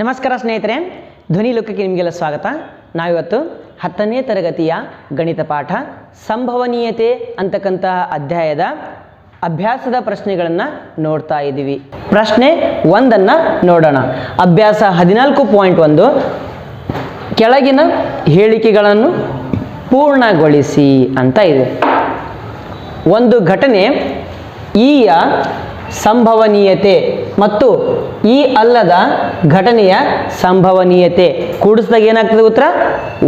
ನಮಸ್ಕಾರ ಸ್ನೇಹಿತರೆ, ಧ್ವನಿ ಲೋಕಕ್ಕೆ ನಿಮಗೆಲ್ಲ ಸ್ವಾಗತ. ನಾವಿವತ್ತು ಹತ್ತನೇ ತರಗತಿಯ ಗಣಿತ ಪಾಠ, ಸಂಭವನೀಯತೆ ಅಂತಕ್ಕಂತಹ ಅಧ್ಯಾಯದ ಅಭ್ಯಾಸದ ಪ್ರಶ್ನೆಗಳನ್ನು ನೋಡ್ತಾ ಇದ್ದೀವಿ. ಪ್ರಶ್ನೆ ಒಂದನ್ನು ನೋಡೋಣ. ಅಭ್ಯಾಸ ಹದಿನಾಲ್ಕು ಪಾಯಿಂಟ್ ಒಂದು, ಕೆಳಗಿನ ಹೇಳಿಕೆಗಳನ್ನು ಪೂರ್ಣಗೊಳಿಸಿ ಅಂತ ಇದೆ. ಒಂದು ಘಟನೆ ಈಯ ಸಂಭವನೀಯತೆ ಮತ್ತು ಈ ಅಲ್ಲದ ಘಟನೆಯ ಸಂಭವನೀಯತೆ. ಕೂಡಿಸಿದಾಗ ಏನಾಗ್ತದೆ ಉತ್ತರ?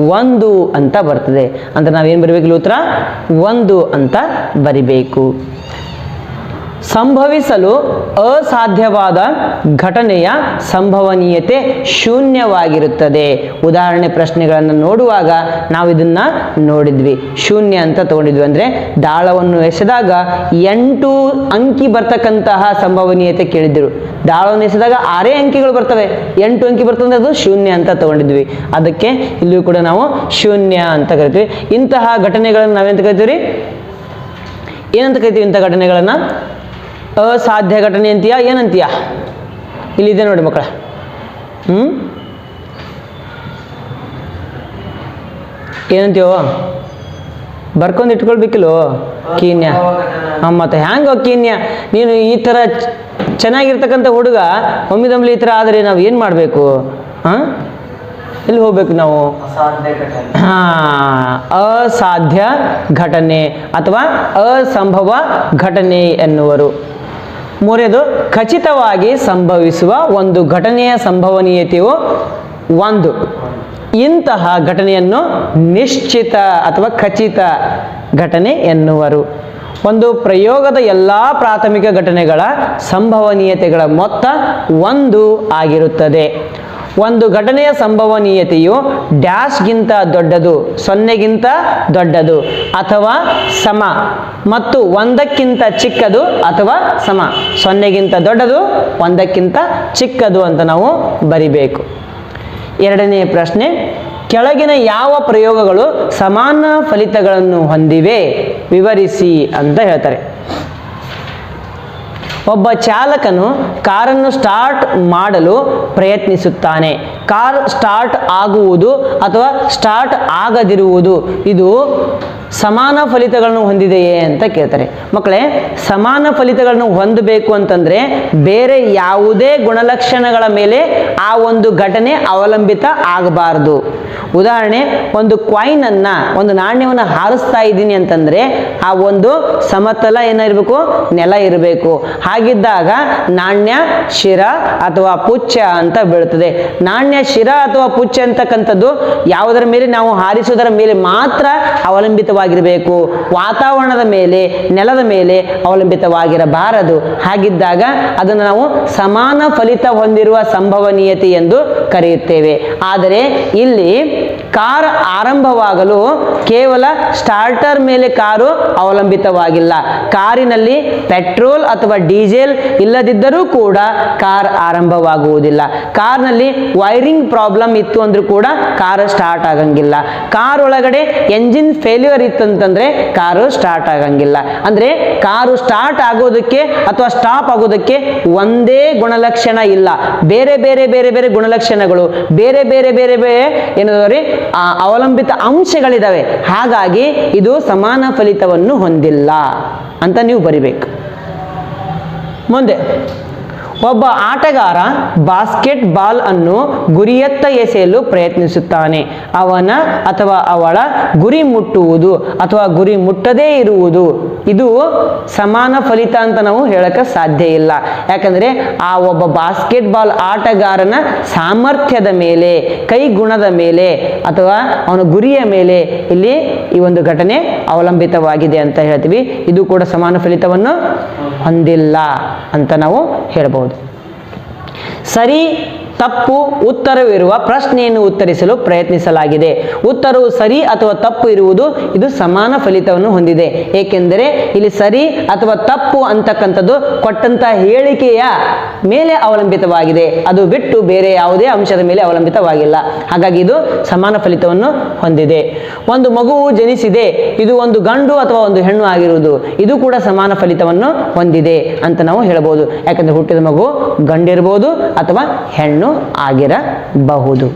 ಒಂದು ಅಂತ ಬರ್ತದೆ. ಅಂದ್ರೆ ನಾವೇನು ಬರಿಬೇಕಿಲ್ಲ ಉತ್ತರ? ಒಂದು ಅಂತ ಬರಿಬೇಕು. ಸಂಭವಿಸಲು ಅಸಾಧ್ಯವಾದ ಘಟನೆಯ ಸಂಭವನೀಯತೆ ಶೂನ್ಯವಾಗಿರುತ್ತದೆ. ಉದಾಹರಣೆ ಪ್ರಶ್ನೆಗಳನ್ನು ನೋಡುವಾಗ ನಾವು ಇದನ್ನ ನೋಡಿದ್ವಿ. ಶೂನ್ಯ ಅಂತ ತಗೊಂಡಿದ್ವಿ ಅಂದರೆ ದಾಳವನ್ನು ಎಸೆದಾಗ ಎಂಟು ಅಂಕಿ ಬರ್ತಕ್ಕಂತಹ ಸಂಭವನೀಯತೆ ಕೇಳಿದ್ರು ದಾಳವನ್ನು ಎಸೆದಾಗ ಆರೇ ಅಂಕಿಗಳು ಬರ್ತವೆ. ಎಂಟು ಅಂಕಿ ಬರ್ತದೆ ಅದು ಶೂನ್ಯ ಅಂತ ತಗೊಂಡಿದ್ವಿ. ಅದಕ್ಕೆ ಇಲ್ಲಿಯೂ ಕೂಡ ನಾವು ಶೂನ್ಯ ಅಂತ ಕರಿತೀವಿ. ಇಂತಹ ಘಟನೆಗಳನ್ನು ನಾವೆಂತ ಕರಿತೀವಿ ಏನಂತ ಕರಿತೀವಿ ಇಂಥ ಘಟನೆಗಳನ್ನು? ಅಸಾಧ್ಯ ಘಟನೆ ಅಂತೀಯಾ ಏನಂತೀಯ? ಇಲ್ಲಿದೆ ನೋಡಿ ಮಕ್ಕಳ. ಹ್ಞೂ ಏನಂತೀವೋ ಬರ್ಕೊಂಡು ಇಟ್ಕೊಳ್ಬೇಕಿಲ್ಲೋ? ಕೀನ್ಯ. ಹಾಂ ಮತ್ತೆ ಹ್ಯಾಂಗೋ ಕೀನ್ಯ? ನೀನು ಈ ಥರ ಚೆನ್ನಾಗಿರ್ತಕ್ಕಂಥ ಹುಡುಗ ಒಮ್ಮಿದೊಮ್ಲಿ ಈ ಥರ ಆದರೆ ನಾವು ಏನು ಮಾಡಬೇಕು? ಹಾಂ ಎಲ್ಲಿ ಹೋಗ್ಬೇಕು ನಾವು? ಹಾಂ ಅಸಾಧ್ಯ ಘಟನೆ ಅಥವಾ ಅಸಂಭವ ಘಟನೆ ಎನ್ನುವರು. ಮೂರನೇದು, ಖಚಿತವಾಗಿ ಸಂಭವಿಸುವ ಒಂದು ಘಟನೆಯ ಸಂಭವನೀಯತೆಯು ಒಂದು. ಇಂತಹ ಘಟನೆಯನ್ನು ನಿಶ್ಚಿತ ಅಥವಾ ಖಚಿತ ಘಟನೆ ಎನ್ನುವರು. ಒಂದು ಪ್ರಯೋಗದ ಎಲ್ಲ ಪ್ರಾಥಮಿಕ ಘಟನೆಗಳ ಸಂಭವನೀಯತೆಗಳ ಮೊತ್ತ ಒಂದು ಆಗಿರುತ್ತದೆ. ಒಂದು ಘಟನೆಯ ಸಂಭವನೀಯತೆಯು ಡ್ಯಾಶ್ಗಿಂತ ದೊಡ್ಡದು, ಸೊನ್ನೆಗಿಂತ ದೊಡ್ಡದು ಅಥವಾ ಸಮ ಮತ್ತು ಒಂದಕ್ಕಿಂತ ಚಿಕ್ಕದು ಅಥವಾ ಸಮ. ಸೊನ್ನೆಗಿಂತ ದೊಡ್ಡದು, ಒಂದಕ್ಕಿಂತ ಚಿಕ್ಕದು ಅಂತ ನಾವು ಬರಿಬೇಕು. ಎರಡನೇ ಪ್ರಶ್ನೆ, ಕೆಳಗಿನ ಯಾವ ಪ್ರಯೋಗಗಳು ಸಮಾನ ಫಲಿತಗಳನ್ನು ಹೊಂದಿವೆ? ವಿವರಿಸಿ ಅಂತ ಹೇಳ್ತಾರೆ. ಒಬ್ಬ ಚಾಲಕನು ಕಾರನ್ನು ಸ್ಟಾರ್ಟ್ ಮಾಡಲು ಪ್ರಯತ್ನಿಸುತ್ತಾನೆ. ಕಾರ್ ಸ್ಟಾರ್ಟ್ ಆಗುವುದು ಅಥವಾ ಸ್ಟಾರ್ಟ್ ಆಗದಿರುವುದು ಇದು ಸಮಾನ ಫಲಿತಗಳನ್ನು ಹೊಂದಿದೆಯೇ ಅಂತ ಕೇಳ್ತಾರೆ. ಮಕ್ಕಳೇ, ಸಮಾನ ಫಲಿತಗಳನ್ನು ಹೊಂದಬೇಕು ಅಂತಂದರೆ ಬೇರೆ ಯಾವುದೇ ಗುಣಲಕ್ಷಣಗಳ ಮೇಲೆ ಆ ಒಂದು ಘಟನೆ ಅವಲಂಬಿತ ಆಗಬಾರ್ದು. ಉದಾಹರಣೆ, ಒಂದು ಕಾಯಿನನ್ನು ಒಂದು ನಾಣ್ಯವನ್ನು ಹಾರಿಸ್ತಾ ಇದ್ದೀನಿ ಅಂತಂದರೆ ಆ ಒಂದು ಸಮತಲ ಏನಿರಬೇಕು? ನೆಲ ಇರಬೇಕು. ಹಾಗಿದ್ದಾಗ ನಾಣ್ಯ, ಶಿರ ಅಥವಾ ಪುಚ್ಚ ಅಂತ ಬೀಳ್ತದೆ. ನಾಣ್ಯ ಶಿರ ಅಥವಾ ಪುಚ್ಚ ಅಂತಕ್ಕಂಥದ್ದು ಯಾವುದರ ಮೇಲೆ ನಾವು ಹಾರಿಸುವುದರ ಮೇಲೆ ಮಾತ್ರ ಅವಲಂಬಿತವಾಗಿರಬೇಕು. ವಾತಾವರಣದ ಮೇಲೆ, ನೆಲದ ಮೇಲೆ ಅವಲಂಬಿತವಾಗಿರಬಾರದು. ಹಾಗಿದ್ದಾಗ ಅದನ್ನು ನಾವು ಸಮಾನ ಫಲಿತ ಹೊಂದಿರುವ ಸಂಭವನೀಯತೆ ಎಂದು ಕರೆಯುತ್ತೇವೆ. ಆದರೆ ಇಲ್ಲಿ ಕಾರ್ ಆರಂಭವಾಗಲು ಕೇವಲ ಸ್ಟಾರ್ಟರ್ ಮೇಲೆ ಕಾರು ಅವಲಂಬಿತವಾಗಿಲ್ಲ. ಕಾರಿನಲ್ಲಿ ಪೆಟ್ರೋಲ್ ಅಥವಾ ಡೀಸೆಲ್ ಇಲ್ಲದಿದ್ದರೂ ಕೂಡ ಕಾರ್ ಆರಂಭವಾಗುವುದಿಲ್ಲ. ಕಾರ್ನಲ್ಲಿ ವೈರಿಂಗ್ ಪ್ರಾಬ್ಲಮ್ ಇತ್ತು ಅಂದ್ರೂ ಕೂಡ ಕಾರ್ ಸ್ಟಾರ್ಟ್ ಆಗಂಗಿಲ್ಲ. ಕಾರ್ ಒಳಗಡೆ ಎಂಜಿನ್ ಫೇಲ್ಯೂರ್ ಇತ್ತು ಅಂತಂದ್ರೆ ಕಾರು ಸ್ಟಾರ್ಟ್ ಆಗಂಗಿಲ್ಲ. ಅಂದ್ರೆ ಕಾರು ಸ್ಟಾರ್ಟ್ ಆಗೋದಕ್ಕೆ ಅಥವಾ ಸ್ಟಾಪ್ ಆಗೋದಕ್ಕೆ ಒಂದೇ ಗುಣಲಕ್ಷಣ ಇಲ್ಲ. ಬೇರೆ ಬೇರೆ ಬೇರೆ ಬೇರೆ ಗುಣಲಕ್ಷಣಗಳು. ಬೇರೆ ಬೇರೆ ಬೇರೆ ಬೇರೆ ಏನದವ್ರಿ ಆ ಅವಲಂಬಿತ ಅಂಶಗಳಿದ್ದಾವೆ ಹಾಗಾಗಿ ಇದು ಸಮಾನ ಫಲಿತವನ್ನು ಹೊಂದಿಲ್ಲ ಅಂತ ನೀವು ಬರಿಬೇಕು. ಮುಂದೆ, ಒಬ್ಬ ಆಟಗಾರ ಬಾಸ್ಕೆಟ್ ಬಾಲ್ ಅನ್ನು ಗುರಿಯತ್ತ ಎಸೆಯಲು ಪ್ರಯತ್ನಿಸುತ್ತಾನೆ. ಅವನ ಅಥವಾ ಅವಳ ಗುರಿ ಮುಟ್ಟುವುದು ಅಥವಾ ಗುರಿ ಮುಟ್ಟದೇ ಇರುವುದು ಇದು ಸಮಾನ ಫಲಿತ ಅಂತ ನಾವು ಹೇಳಕ್ಕೆ ಸಾಧ್ಯ ಇಲ್ಲ. ಯಾಕಂದರೆ ಆ ಒಬ್ಬ ಬಾಸ್ಕೆಟ್ಬಾಲ್ ಆಟಗಾರನ ಸಾಮರ್ಥ್ಯದ ಮೇಲೆ, ಕೈ ಗುಣದ ಮೇಲೆ, ಅಥವಾ ಅವನ ಗುರಿಯ ಮೇಲೆ ಇಲ್ಲಿ ಈ ಒಂದು ಘಟನೆ ಅವಲಂಬಿತವಾಗಿದೆ ಅಂತ ಹೇಳ್ತೀವಿ. ಇದು ಕೂಡ ಸಮಾನ ಫಲಿತವನ್ನು ಹೊಂದಿಲ್ಲ ಅಂತ ನಾವು ಹೇಳ್ಬೋದು. ಸರಿ ತಪ್ಪು ಉತ್ತರವಿರುವ ಪ್ರಶ್ನೆಯನ್ನು ಉತ್ತರಿಸಲು ಪ್ರಯತ್ನಿಸಲಾಗಿದೆ. ಉತ್ತರವು ಸರಿ ಅಥವಾ ತಪ್ಪು ಇರುವುದು ಇದು ಸಮಾನ ಫಲಿತವನ್ನು ಹೊಂದಿದೆ. ಏಕೆಂದರೆ ಇಲ್ಲಿ ಸರಿ ಅಥವಾ ತಪ್ಪು ಅಂತಕ್ಕಂಥದ್ದು ಕೊಟ್ಟಂತಹ ಹೇಳಿಕೆಯ ಮೇಲೆ ಅವಲಂಬಿತವಾಗಿದೆ. ಅದು ಬಿಟ್ಟು ಬೇರೆ ಯಾವುದೇ ಅಂಶದ ಮೇಲೆ ಅವಲಂಬಿತವಾಗಿಲ್ಲ. ಹಾಗಾಗಿ ಇದು ಸಮಾನ ಫಲಿತವನ್ನು ಹೊಂದಿದೆ. ಒಂದು ಮಗುವು ಜನಿಸಿದೆ. ಇದು ಒಂದು ಗಂಡು ಅಥವಾ ಒಂದು ಹೆಣ್ಣು ಆಗಿರುವುದು. ಇದು ಕೂಡ ಸಮಾನ ಫಲಿತವನ್ನು ಹೊಂದಿದೆ ಅಂತ ನಾವು ಹೇಳಬಹುದು ಯಾಕಂದ್ರೆ ಹುಟ್ಟಿದ ಮಗು ಗಂಡಿರ್ಬೋದು ಅಥವಾ ಹೆಣ್ಣು ಆಗಿರಬಹುದು.